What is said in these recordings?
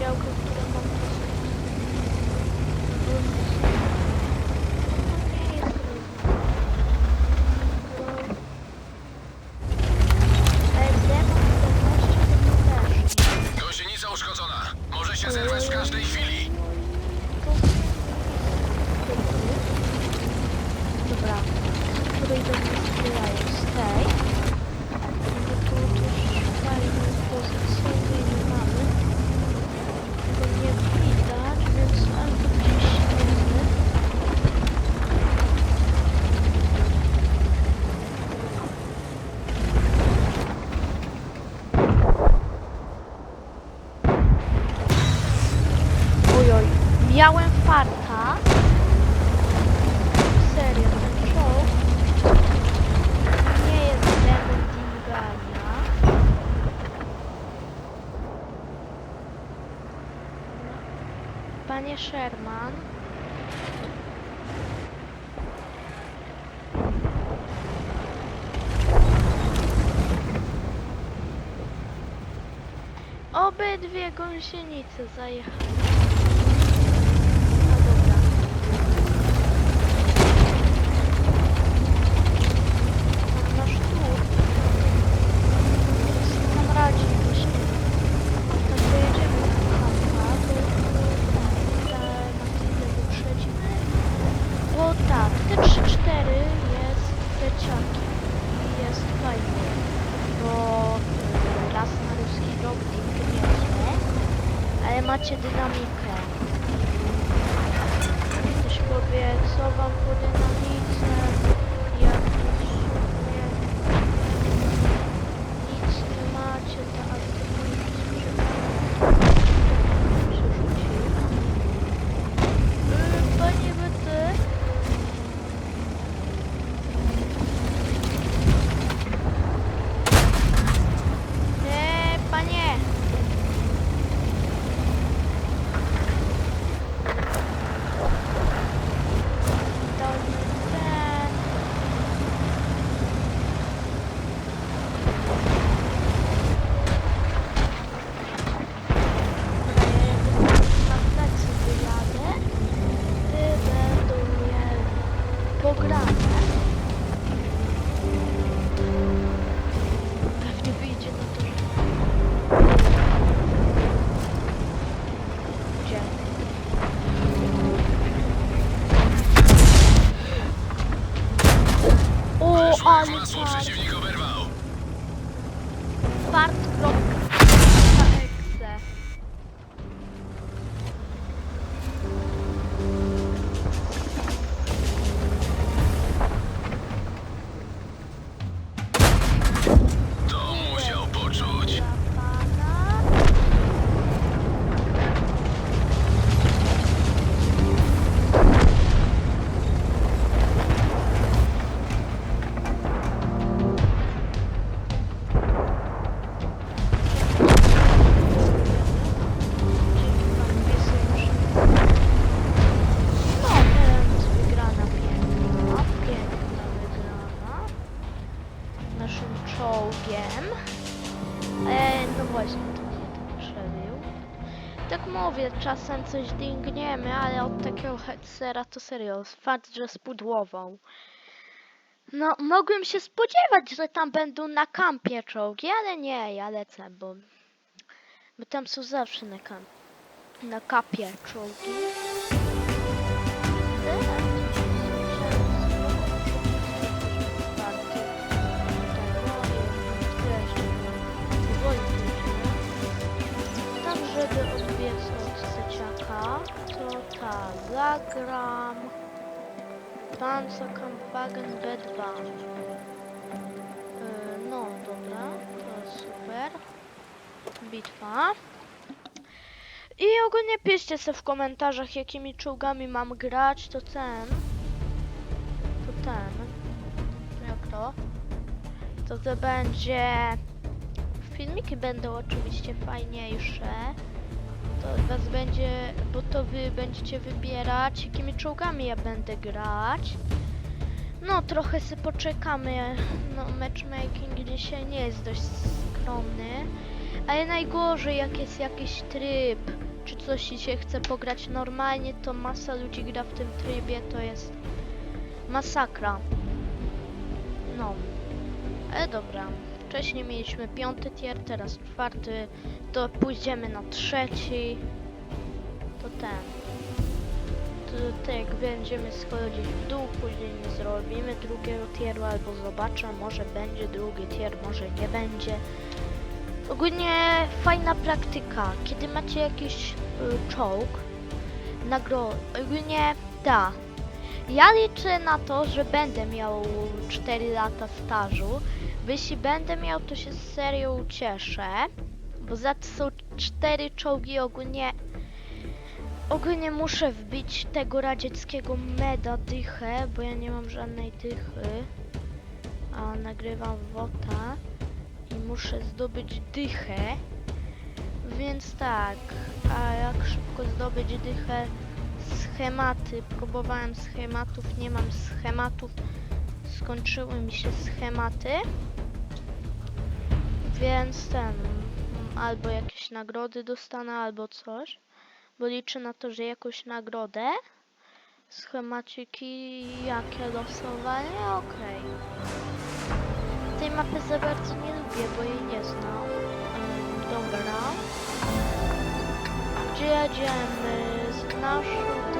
que é o que eu Sherman. Obydwie gąsienice zajechały. dog. czasem coś dingniemy, ale od takiego headsera to serio, fakt, że spudłował. No, mogłem się spodziewać, że tam będą na kampie czołgi, ale nie, ja lecę, bo, bo tam są zawsze na, kam na kapie czołgi. Ta, zagram Panzerkampfwagen B2. Yy, no, dobra, to super. Bitwa. I ogólnie piszcie sobie w komentarzach, jakimi czołgami mam grać, to ten. To ten. Jak to? To to będzie... Filmiki będą oczywiście fajniejsze. To was będzie, bo to wy będziecie wybierać, jakimi czołgami ja będę grać. No, trochę sobie poczekamy. No, matchmaking dzisiaj nie jest dość skromny. Ale najgorzej, jak jest jakiś tryb, czy coś się chce pograć normalnie, to masa ludzi gra w tym trybie, to jest masakra. No. Ale dobra. Wcześniej mieliśmy piąty tier, teraz czwarty, to pójdziemy na trzeci. To ten. To tak, będziemy schodzić w dół, później nie zrobimy drugiego tieru, albo zobaczę, może będzie drugi tier, może nie będzie. Ogólnie fajna praktyka, kiedy macie jakiś y, czołg, nagro... Ogólnie, da. Ja liczę na to, że będę miał 4 lata stażu. Jeśli będę miał, to się serio ucieszę. Bo za to są 4 czołgi ogólnie. Ogólnie muszę wbić tego radzieckiego meda dychę, bo ja nie mam żadnej dychy. A nagrywam WOTA i muszę zdobyć dychę. Więc tak, a jak szybko zdobyć dychę? Schematy. Próbowałem schematów, nie mam schematów. Skończyły mi się schematy. Więc ten, albo jakieś nagrody dostanę, albo coś. Bo liczę na to, że jakąś nagrodę. Schemaciki, jakie losowanie? Okej. Tej mapy za bardzo nie lubię, bo jej nie znam. Dobra. Gdzie jedziemy? Znasz ty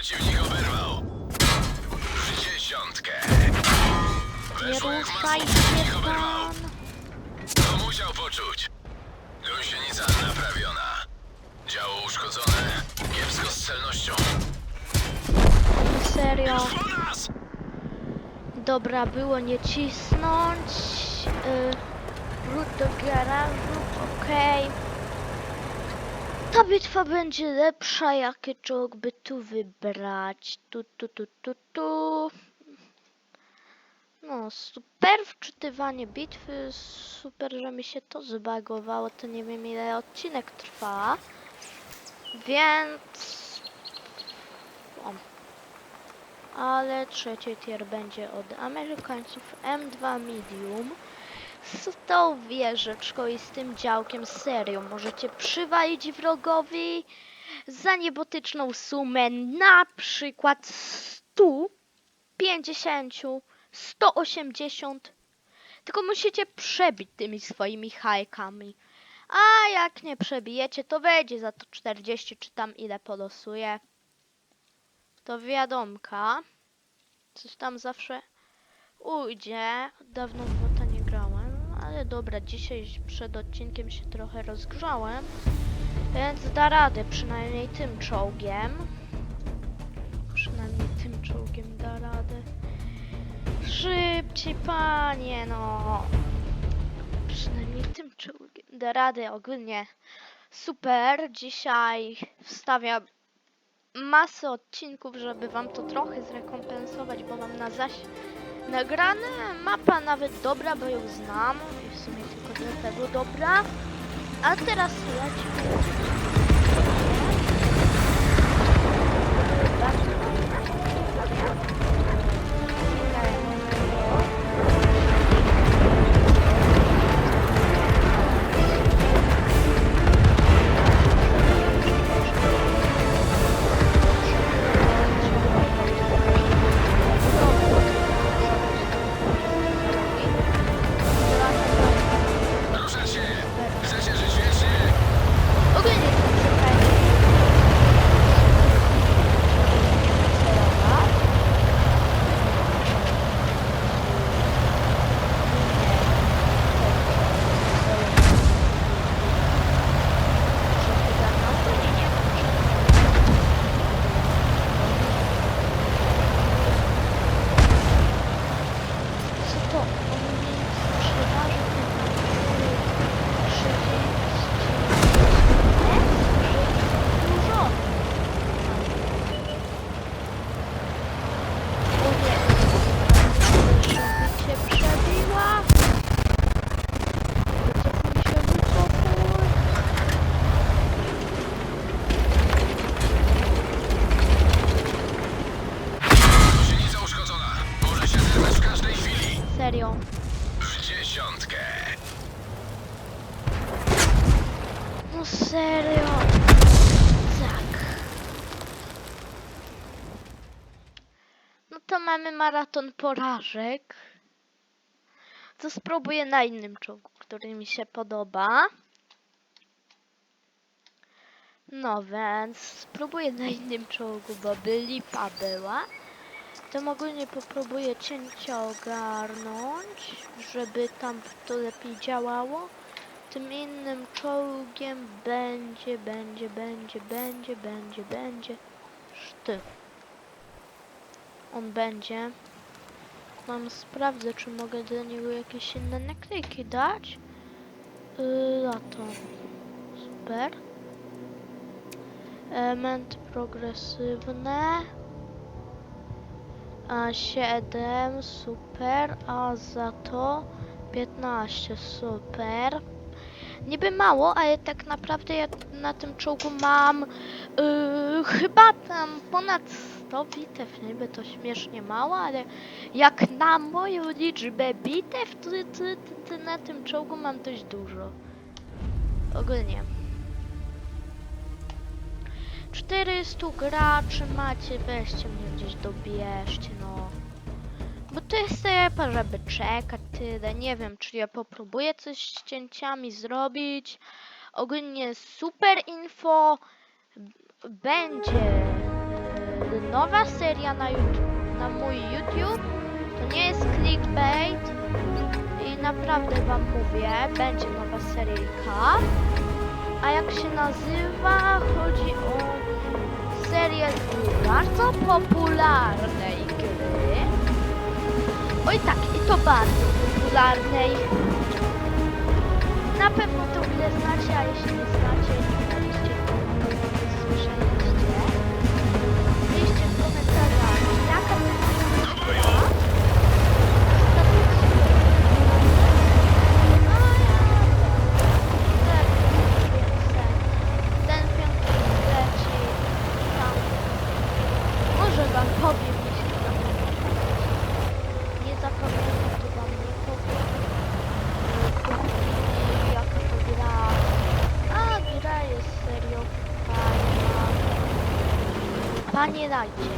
Przeciwnik oberwał. W dziesiątkę. Nie Weszło jak masło. ruszaj się Przeciwnik oberwał. pan. To musiał poczuć. Gąsienica naprawiona. Działo uszkodzone. Kiepsko z celnością. Serio. Po nas! Dobra, było nie cisnąć. Yy, do garażu, okej. Ta bitwa będzie lepsza, jakie czołg by tu wybrać. Tu, tu, tu, tu, tu. No, super wczytywanie bitwy. Super, że mi się to zbagowało. To nie wiem ile odcinek trwa. Więc... O, ale trzeci tier będzie od Amerykańców M2 Medium z tą wieżyczką i z tym działkiem serio możecie przywalić wrogowi za niebotyczną sumę na przykład 150, 180 tylko musicie przebić tymi swoimi hajkami a jak nie przebijecie to wejdzie za to 40 czy tam ile polosuje to wiadomka. Coś tam zawsze ujdzie. Dawno w ale dobra, dzisiaj przed odcinkiem się trochę rozgrzałem. Więc da radę, przynajmniej tym czołgiem. Przynajmniej tym czołgiem da radę. Szybciej, panie, no. Przynajmniej tym czołgiem da radę ogólnie. Super, dzisiaj wstawiam masę odcinków, żeby wam to trochę zrekompensować, bo mam na zaś nagrane. Mapa nawet dobra, bo ją znam i w sumie tylko dlatego dobra. A teraz lecimy. To mamy maraton porażek. To spróbuję na innym czołgu, który mi się podoba. No więc spróbuję na innym czołgu, bo by lipa była. To ogólnie popróbuję cięcia ogarnąć, żeby tam to lepiej działało. Tym innym czołgiem będzie, będzie, będzie, będzie, będzie, będzie. Szty. On będzie. Mam sprawdzę, czy mogę do niego jakieś inne naklejki dać. Yy, lato. Super. Element progresywne. A 7, super. A za to 15, super. Niby mało, ale tak naprawdę ja na tym czołgu mam yy, chyba tam ponad to bitew niby to śmiesznie mało, ale jak na moją liczbę bitew, to, to, to, to na tym czołgu mam dość dużo. Ogólnie. 400 graczy macie, weźcie mnie gdzieś dobierzcie, no. Bo to jest lepa, żeby czekać tyle. Nie wiem, czy ja popróbuję coś z cięciami zrobić. Ogólnie super info będzie nowa seria na, YouTube, na mój YouTube. To nie jest clickbait. I naprawdę wam mówię, będzie nowa seryjka. A jak się nazywa? Chodzi o serię bardzo popularnej gry. Oj tak, i to bardzo popularnej. Na pewno to ile znacie, a jeśli nie znacie, to słyszeli. 知道一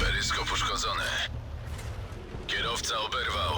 Peryskop uszkodzony. Kierowca oberwał.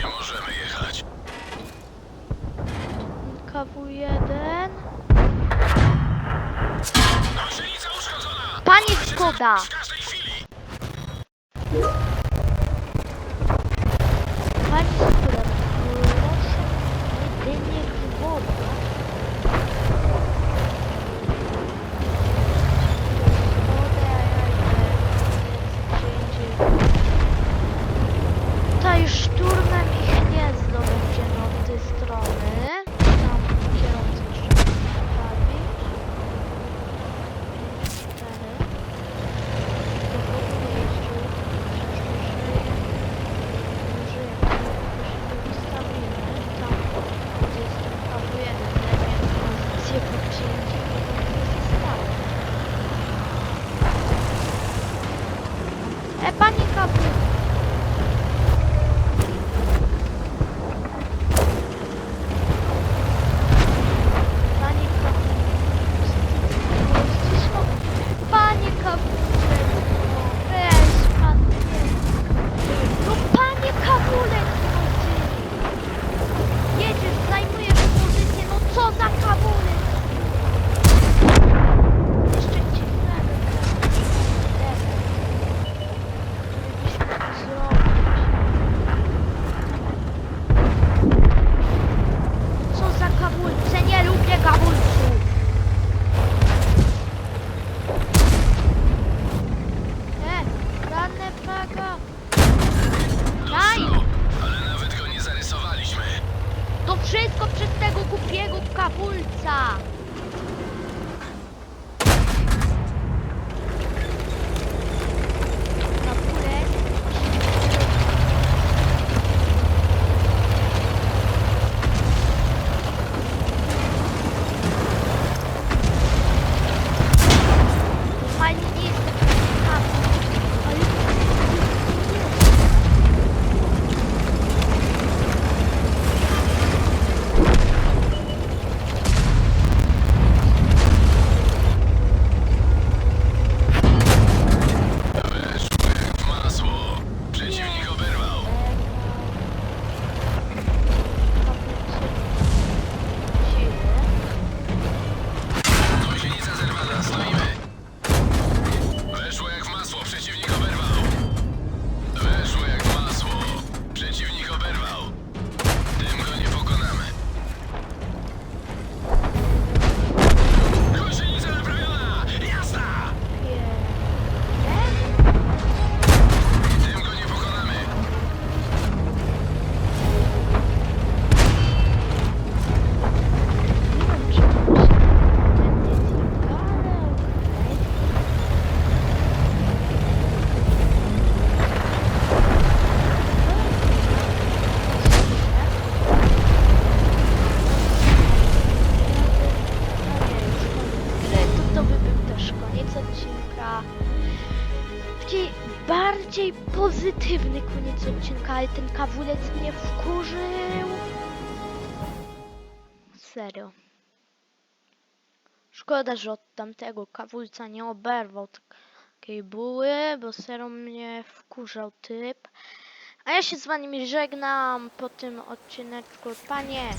Nie możemy jechać. KW1. Panie Skoda! szturmem ich nie zdobędzie, no ty strony. Negatywny koniec odcinka, ale ten kawulec mnie wkurzył. Serio. Szkoda, że od tamtego kawulca nie oberwał takiej buły, bo serio mnie wkurzał typ. A ja się z wami żegnam po tym odcineczku. Panie,